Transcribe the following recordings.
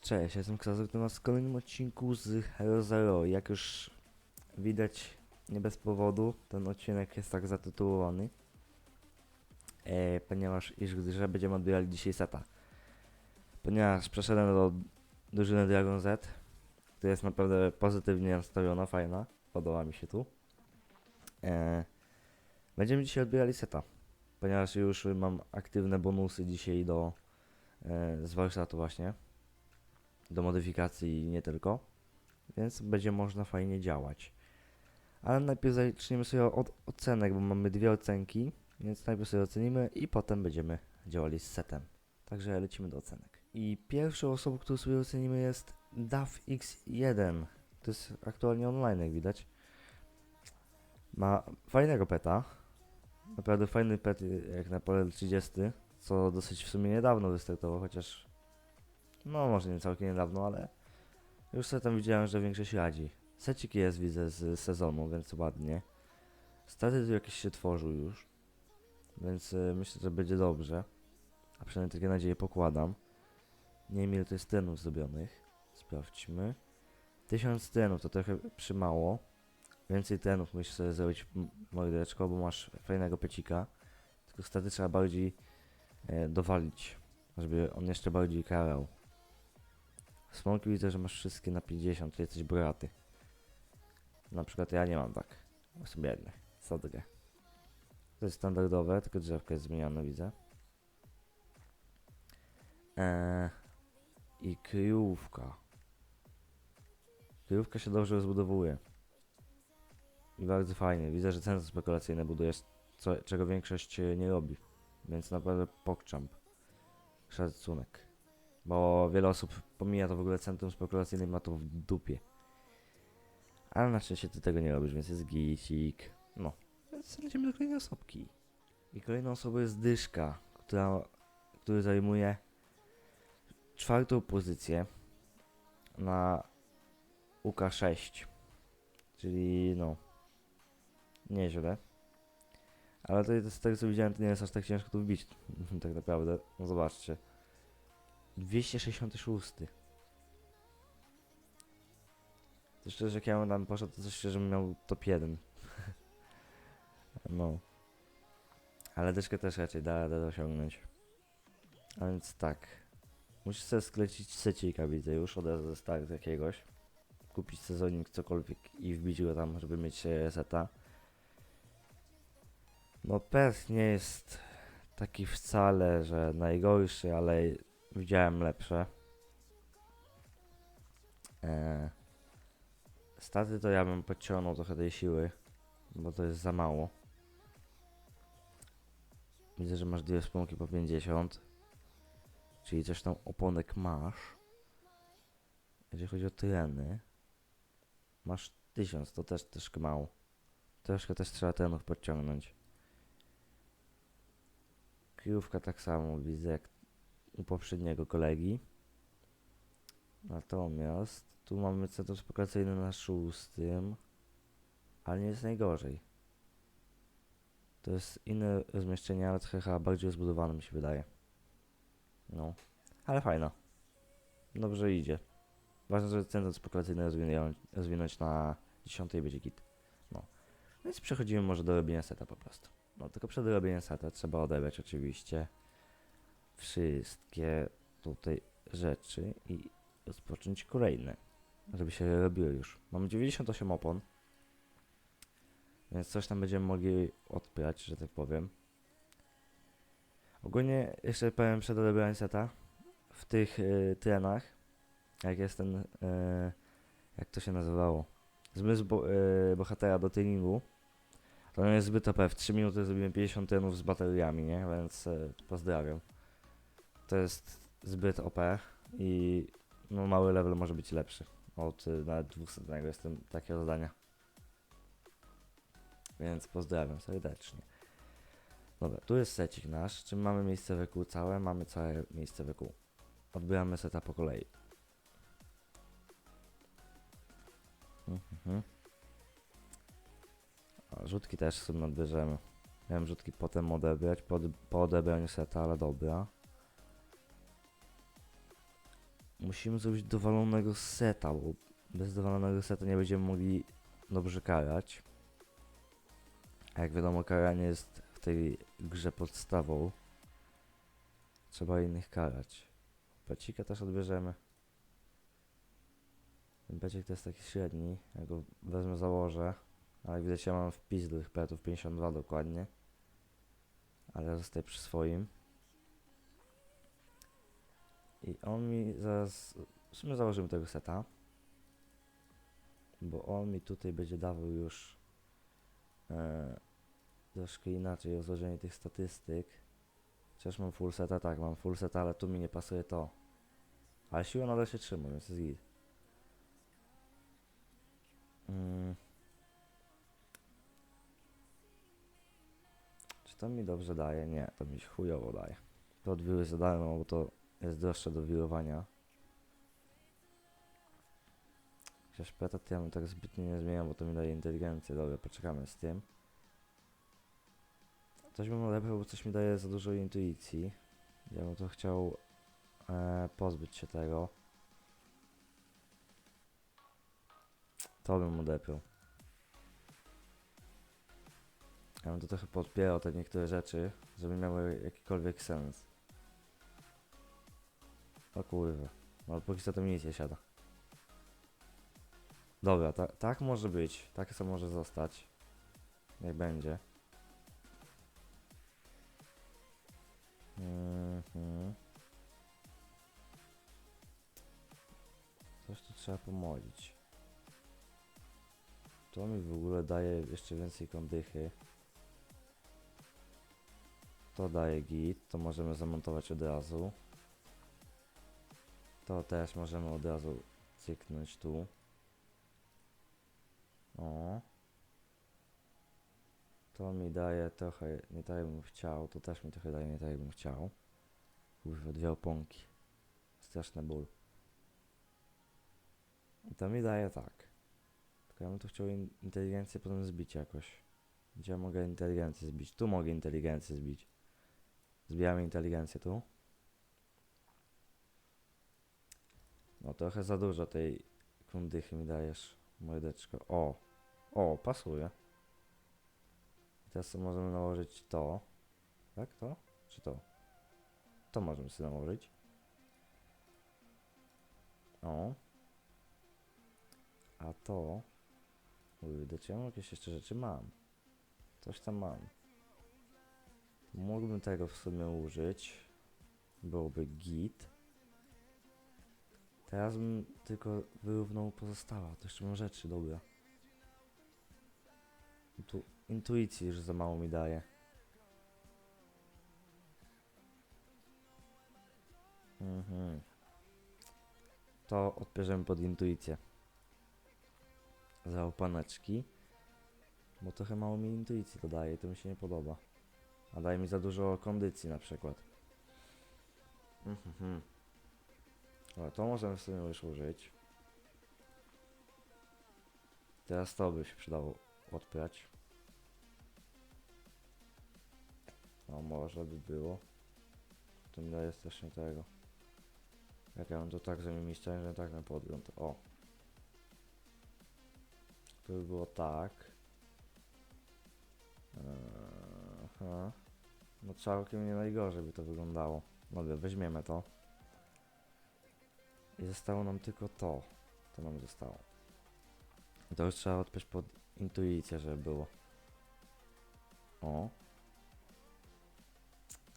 Cześć, jestem Krasok, to nas w kolejnym odcinku z Hero Zero. Jak już widać, nie bez powodu, ten odcinek jest tak zatytułowany. E, ponieważ iż gdyż będziemy odbierali dzisiaj seta. Ponieważ przeszedłem do drużyny Dragon Z, która jest naprawdę pozytywnie nastawiona, fajna, podoba mi się tu. E, będziemy dzisiaj odbierali seta, ponieważ już mam aktywne bonusy dzisiaj do e, z warsztatu właśnie do modyfikacji i nie tylko, więc będzie można fajnie działać. Ale najpierw zaczniemy sobie od ocenek, bo mamy dwie ocenki, więc najpierw sobie ocenimy i potem będziemy działali z setem. Także lecimy do ocenek. I pierwszą osobą, którą sobie ocenimy jest DAF X1. To jest aktualnie online, jak widać. Ma fajnego peta. Naprawdę fajny pet, jak na pole 30, co dosyć w sumie niedawno wystartował, chociaż no, może nie całkiem niedawno, ale już sobie tam widziałem, że większość radzi. Secik jest, widzę, z sezonu, więc ładnie. Staty tu jakieś się tworzą już, więc y, myślę, że będzie dobrze. A przynajmniej takie nadzieje pokładam. Nie wiem ile to jest tenów zrobionych. Sprawdźmy. 1000 tenów to trochę przymało. Więcej tenów musisz sobie zrobić mordeczko, bo masz fajnego pecika. Tylko staty trzeba bardziej e, dowalić, żeby on jeszcze bardziej karał. Smoki widzę, że masz wszystkie na 50, czyli jesteś bogaty. Na przykład ja nie mam tak. Jestem biedny. Sadrę. To jest standardowe, tylko drzewka jest zmieniane, widzę. Eee, I kryjówka. Kryjówka się dobrze rozbudowuje. I bardzo fajnie. Widzę, że centrum spekulacyjne budujesz, co, czego większość e, nie robi. Więc naprawdę pokczamp. Szacunek. Bo wiele osób pomija to w ogóle centrum spekulacyjne i ma to w dupie. Ale na szczęście ty tego nie robisz, więc jest gicik. No. Więc lecimy do kolejnej osobki. I kolejną osobą jest Dyszka, która, który zajmuje czwartą pozycję na UK6. Czyli no. Nieźle. Ale to z tego co widziałem, to nie jest aż tak ciężko tu wbić. tak naprawdę. No zobaczcie. 266. To szczerze, jak ja bym tam poszedł, to coś szczerze miał top 1. no. Ale deszkę też raczej da radę osiągnąć. A więc tak. Musisz sobie sklecić secika, widzę już od razu ze start jakiegoś. Kupić sezonik, cokolwiek i wbić go tam, żeby mieć seta. No pers nie jest taki wcale, że najgorszy, ale widziałem lepsze. Eee, staty to ja bym podciągnął trochę tej siły, bo to jest za mało. Widzę, że masz dwie wspomki po 50. Czyli coś tam oponek masz. Jeżeli chodzi o tereny, masz 1000, to też troszkę mało. Troszkę też trzeba terenów podciągnąć. Kryjówka tak samo widzę jak u poprzedniego kolegi. Natomiast tu mamy centrum spekulacyjne na szóstym, ale nie jest najgorzej. To jest inne rozmieszczenie, ale trochę chyba bardziej rozbudowane mi się wydaje. No, ale fajna. Dobrze idzie. Ważne, żeby centrum spekulacyjne rozwinąć, na 10 i będzie git. No. Więc przechodzimy może do robienia seta po prostu. No, tylko przed robieniem seta trzeba odebrać oczywiście wszystkie tutaj rzeczy i rozpocząć kolejne, żeby się robiły już. Mamy 98 opon, więc coś tam będziemy mogli odprać, że tak powiem. Ogólnie jeszcze powiem przed odebraniem seta, w tych y, trenach, jak jest ten, y, jak to się nazywało, zmysł bo, y, bohatera do treningu, to nie jest zbyt OP. W 3 minuty zrobiłem 50 trenów z bateriami, nie? Więc y, pozdrawiam. To jest zbyt OP i no, mały level może być lepszy. Od y, nawet 200 jestem takiego zdania. Więc pozdrawiam serdecznie. Dobra, tu jest secik nasz. Czy mamy miejsce wykuł całe? Mamy całe miejsce wykuł. Odbieramy seta po kolei. Mhm. Rzutki też w sumie odbierzemy. Miałem rzutki potem odebrać, po, po odebraniu seta, ale dobra. Musimy zrobić dowalonego seta, bo bez dowalonego seta nie będziemy mogli dobrze karać. A jak wiadomo, karanie jest w tej grze podstawą. Trzeba innych karać. Pecika też odbierzemy. Ten pecik to jest taki średni. Ja go wezmę, założę. Ale jak widać ja mam wpis do tych petów 52 dokładnie. Ale zostaję przy swoim. I on mi zaraz... W sumie założymy tego seta. Bo on mi tutaj będzie dawał już... E, troszkę inaczej rozłożenie tych statystyk. Chociaż mam full seta, tak, mam full seta, ale tu mi nie pasuje to. Ale siła nadal się trzyma, więc jest git. Mm. Czy to mi dobrze daje? Nie, to mi chujowo daje. To od wiły za darmo, bo to jest droższe do wirowania. Chociaż peta ja bym tak zbytnio nie zmieniał, bo to mi daje inteligencję. Dobra, poczekamy z tym. Coś bym odebrał, bo coś mi daje za dużo intuicji. Ja bym to chciał e, pozbyć się tego. To bym odebrał. Ja bym to trochę podpierał te niektóre rzeczy, żeby miały jakikolwiek sens. O kurwa. No ale póki co to mi nic nie siada. Dobra, ta, tak może być. Tak co może zostać. Niech będzie. Mhm. Coś tu trzeba pomolić. To mi w ogóle daje jeszcze więcej kondychy. To daje git, to możemy zamontować od razu. To też możemy od razu cyknąć tu. O. To mi daje trochę nie tak jakbym chciał, to też mi trochę daje nie tak jakbym chciał. Kurwa, dwie oponki. Straszny ból. I to mi daje tak. Ja bym to chciał in inteligencję potem zbić jakoś. Gdzie ja mogę inteligencję zbić? Tu mogę inteligencję zbić. Zbijamy inteligencję tu. No trochę za dużo tej kundychy mi dajesz, mordeczko. O! O, pasuje. I teraz możemy nałożyć to. Tak, to? Czy to? To możemy sobie nałożyć. O. A to... Kurde, czy ja mam jakieś jeszcze rzeczy? Mam. Coś tam mam. Mógłbym tego w sumie użyć. Byłoby git. Teraz bym tylko wyrównał pozostała. To jeszcze mam rzeczy, dobra. Tu intuicji już za mało mi daje. Mhm. To odbierzemy pod intuicję. Za opaneczki. Bo trochę mało mi intuicji to daje, to mi się nie podoba. A daje mi za dużo kondycji na przykład. Mhm. Dobra, to możemy w sumie już użyć. Teraz to by się przydało odprać. No może by było. To mi daje strasznie tego. Jak ja bym to tak że tak na podgląd. O. To by było tak. Eee, Aha. No całkiem nie najgorzej by to wyglądało. Dobra, weźmiemy to. I zostało nam tylko to. To nam zostało. I to już trzeba odpiąć pod intuicję, żeby było. O.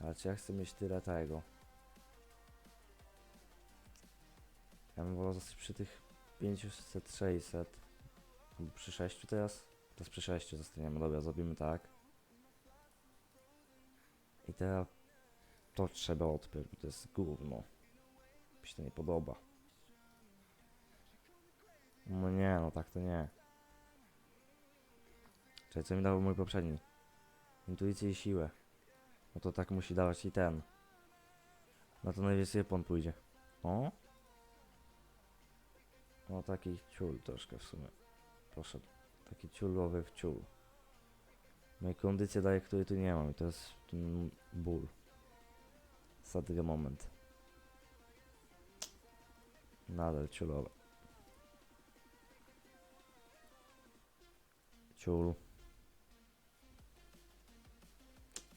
Ale czy ja chcę mieć tyle tego? Ja bym wolał zostać przy tych 500, 600. Albo przy 6 teraz? Teraz przy 6 zostaniemy. Dobra, zrobimy tak. I teraz to trzeba odpiąć, bo to jest gówno. Mi się to nie podoba. No nie, no tak to nie. Czyli co mi dał mój poprzedni? Intuicję i siłę. No to tak musi dawać i ten. No to najwięcej Japon pójdzie. O? No taki ciul troszkę w sumie. Poszedł. Taki ciulowy w ciul. Moje kondycje daje, której tu nie mam i to jest ten ból. Sadry moment. Nadal ciulowe. Ciul.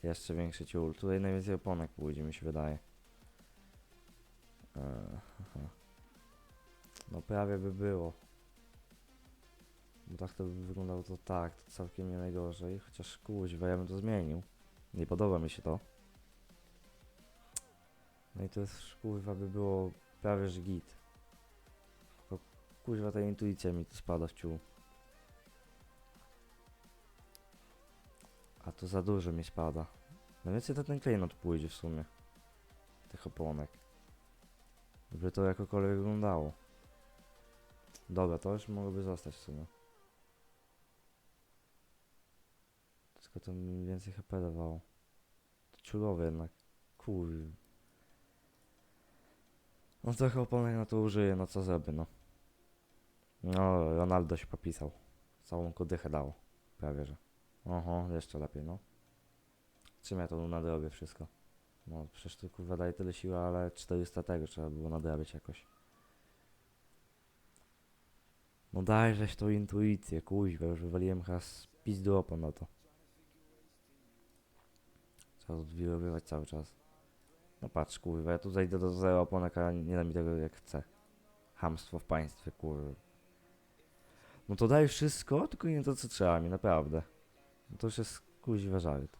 Jeszcze większy ciul. Tutaj najwięcej oponek pójdzie, mi się wydaje. Eee, aha. No prawie by było. Bo tak to by wyglądało to tak, to całkiem nie najgorzej. Chociaż kuźwa, ja bym to zmienił. Nie podoba mi się to. No i to jest kurwa by było prawie że git. Tylko kuźwa ta intuicja mi tu spada w ciół. A to za dużo mi spada. No więcej to ten klejnot pójdzie w sumie. Tych oponek. Żeby to jakokolwiek wyglądało. Dobra, to już mogłoby zostać w sumie. Tylko to mi więcej HP dawało. To ciulowe jednak. Kur... No trochę oponek na to użyję, no co zrobię, no. No, Ronaldo się popisał. Całą kodychę dało. Prawie, że. Oho, jeszcze lepiej, no. Czym ja to nadrobię wszystko? No, przecież to kurwa tyle siły, ale 400 tego trzeba było nadrabiać jakoś. No daj żeś tą intuicję, kuźwa, już wywaliłem chyba z pizdu na to. Trzeba odwirowywać cały czas. No patrz, kurwa, ja tutaj idę do zero oponek, a nie da mi tego jak chcę. Hamstwo w państwie, kurwa. No to daj wszystko, tylko nie to co trzeba mi, naprawdę. No to już jest kuźwa żart.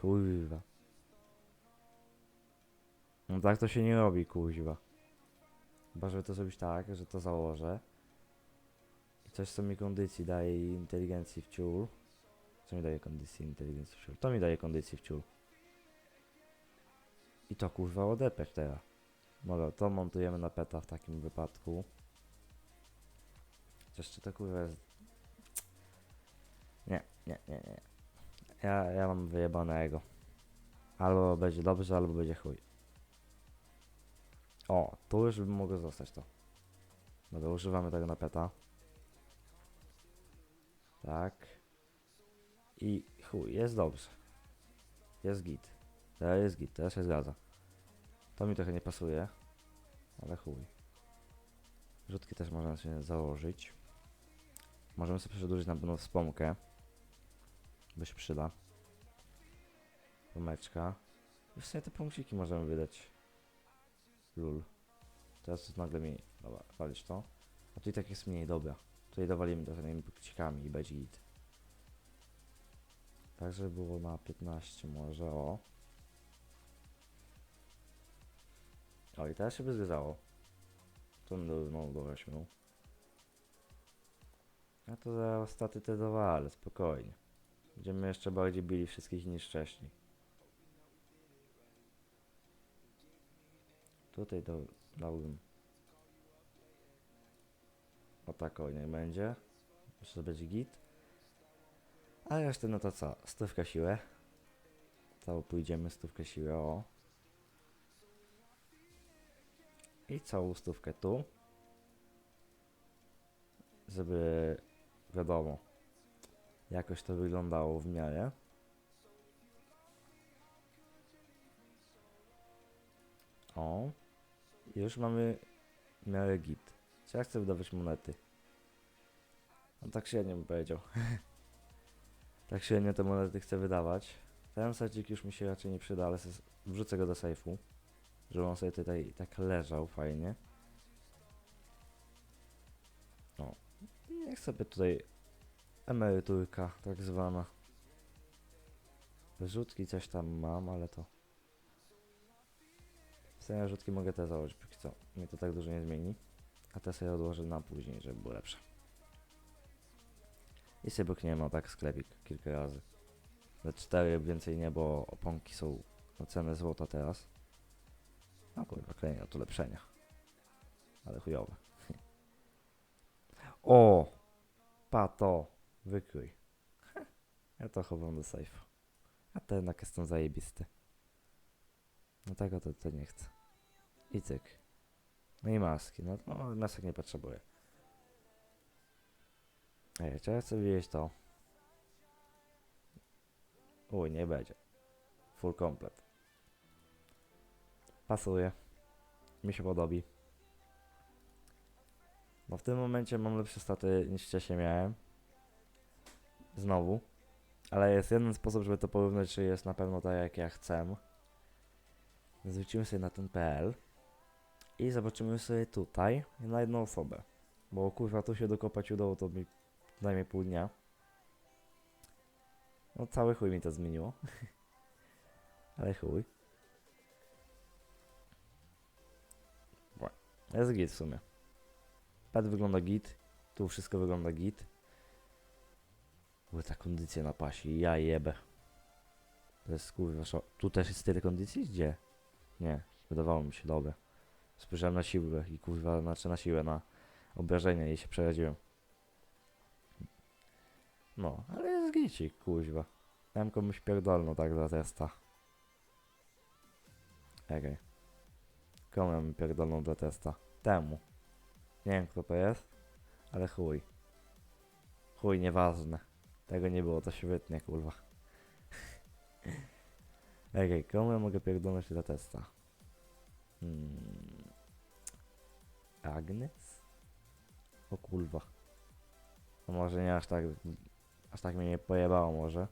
Kurwa. No tak to się nie robi, kuźwa. Chyba, żeby to zrobić tak, że to założę. I coś, co mi kondycji daje i inteligencji w. Co mi daje kondycji i inteligencji w? To mi daje kondycji w. I to kurwa odepeś teraz. Dobra, to montujemy na peta w takim wypadku. Chociaż czy to kurwa jest... Nie, nie, nie, nie. Ja, ja mam wyjebanego. Albo będzie dobrze, albo będzie chuj. O, tu już by mogło zostać to. Dobra, używamy tego na peta. Tak. I chuj, jest dobrze. Jest git. Teraz jest git, teraz się zgadza. To mi trochę nie pasuje. Ale chuj. Rzutki też można się założyć. Możemy sobie przedłużyć na pewno wspomkę. Bo się przyda. Pomeczka. I w sumie te punkciki możemy wydać. Lul. Teraz nagle mi... Dobra, walić to. A tu i tak jest mniej, dobra. Tutaj dowalimy trochę tymi punkcikami i będzie git. Tak, żeby było na 15 może, o. O i teraz się by zgadzało. To bym no, do 8. Ja to za staty te dowalę, spokojnie. Będziemy jeszcze bardziej bili wszystkich niż wcześniej. Tutaj do, dałbym. O tak, o niech będzie. Myślę, że będzie git. A resztę no to co? Stówkę siłę. To pójdziemy stówkę siłę, o. I całą stówkę tu. Żeby wiadomo jakoś to wyglądało w miarę. O. I już mamy w miarę git. Czy ja chcę wydawać monety? No tak średnio bym powiedział. tak średnio te monety chcę wydawać. Ten sadzik już mi się raczej nie przyda, ale wrzucę go do sejfu. Żeby on sobie tutaj tak leżał fajnie. O. I niech sobie tutaj emeryturka tak zwana. Rzutki coś tam mam, ale to... W sumie rzutki mogę te założyć, póki co. Mnie to tak dużo nie zmieni. A te sobie odłożę na później, żeby było lepsze. I sobie bukniemy o tak sklepik kilka razy. Za cztery więcej nie, bo oponki są na cenę złota teraz. No kurwa, klejnie od ulepszenia. Ale chujowe. o! Pato! Wykrój. Ja to chowam do sejfu. A ten jednak jestem zajebisty. No tego to, to nie chcę. I cyk. No i maski. No, no masek nie potrzebuję. Ej, czy ja chcę widzieć to? Uj, nie będzie. Full komplet. Pasuje. Mi się podobi. Bo w tym momencie mam lepsze staty niż wcześniej miałem. Znowu. Ale jest jeden sposób, żeby to porównać, czy jest na pewno tak jak ja chcę. Zwrócimy sobie na ten PL. I zobaczymy sobie tutaj na jedną osobę. Bo kurwa tu się dokopać udało to mi najmniej pół dnia. No cały chuj mi to zmieniło. Ale chuj. Jest git w sumie. Pad wygląda git. Tu wszystko wygląda git. Były ta kondycja na pasi. Ja jebę. To jest kurwa szo- Tu też jest tyle kondycji? Gdzie? Nie. Wydawało mi się, dobre. Spojrzałem na siłę i kurwa, znaczy na siłę, na obrażenia i się przeraziłem. No, ale jest gicik, kuźwa. Dałem komuś pierdolną tak dla testa. Okej. Komu ja pierdolną dla testa? Temu. Nie wiem kto to jest, ale chuj. Chuj, nieważne. Tego nie było, to świetnie, kurwa. Okej, komu ja mogę pierdolnąć dla testa? Hmm. Agnes? O kurwa. No może nie aż tak, aż tak mnie nie pojebało może.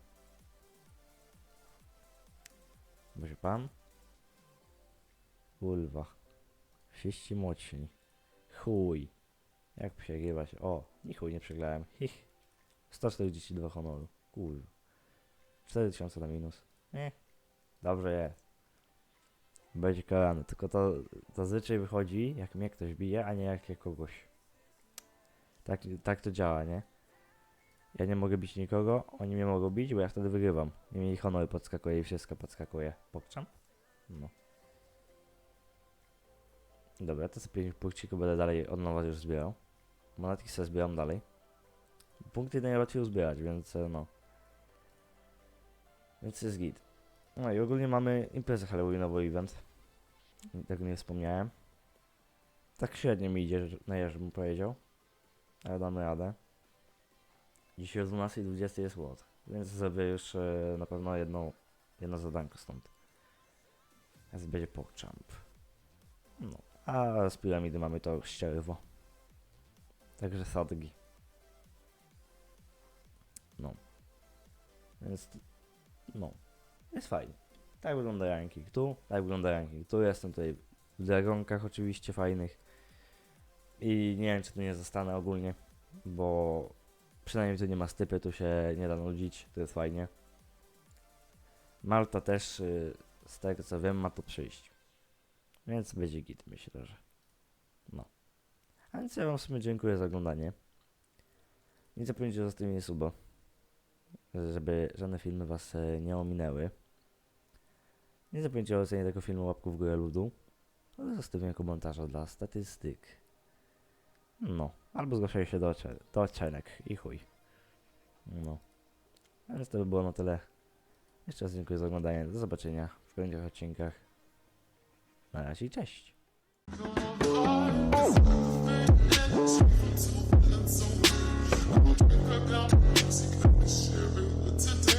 Może pan? Kurwa. Wszyscy mocni. Chuj. Jak przegrywa się? O, ni chuj nie przegrałem. Hich. 142 honoru. Kurwa. 4000 na minus. Nie. Dobrze jest. Będzie karany. Tylko to zazwyczaj wychodzi, jak mnie ktoś bije, a nie jak ja kogoś. Tak, tak to działa, nie? Ja nie mogę bić nikogo, oni mnie mogą bić, bo ja wtedy wygrywam. I mi honory podskakuje i wszystko podskakuje. Pokczam? No. Dobra, to sobie 5 punkcików będę dalej od nowa już zbierał. Monetki sobie zbieram dalej. Punkty najłatwiej uzbierać, więc e, no. Więc jest git. No i ogólnie mamy imprezę Halloweenową event. Tego nie wspomniałem. Tak średnio mi idzie, że- na jeżdż bym powiedział. Ale damy radę. Dzisiaj o 12.20 jest łot, więc zrobię już e, na pewno jedno, jedno zadanko stąd. Teraz będzie pokczamp. No, a z piramidy mamy to ścierwo. Także sadgi. No. Więc, no, jest fajnie. Tak wygląda ranking tu, tak wygląda ranking tu. Jestem tutaj w dragonkach oczywiście fajnych. I nie wiem czy tu nie zostanę ogólnie, bo przynajmniej tu nie ma stypy, tu się nie da nudzić, to jest fajnie. Malta też, y, z tego co wiem, ma tu przyjść. Więc będzie git, myślę, że. No. A więc ja wam w sumie dziękuję za oglądanie. Nie zapomnijcie o zostawieniu suba, żeby żadne filmy was e, nie ominęły. Nie zapomnijcie o ocenie tego filmu łapku w górę ludu oraz zostawienia komentarza dla statystyk. No, albo zgłaszaj się do, do i chuj. No. A więc to by było na tyle. Jeszcze raz dziękuję za oglądanie. Do zobaczenia w kolejnych odcinkach. Na razie i cześć. I'm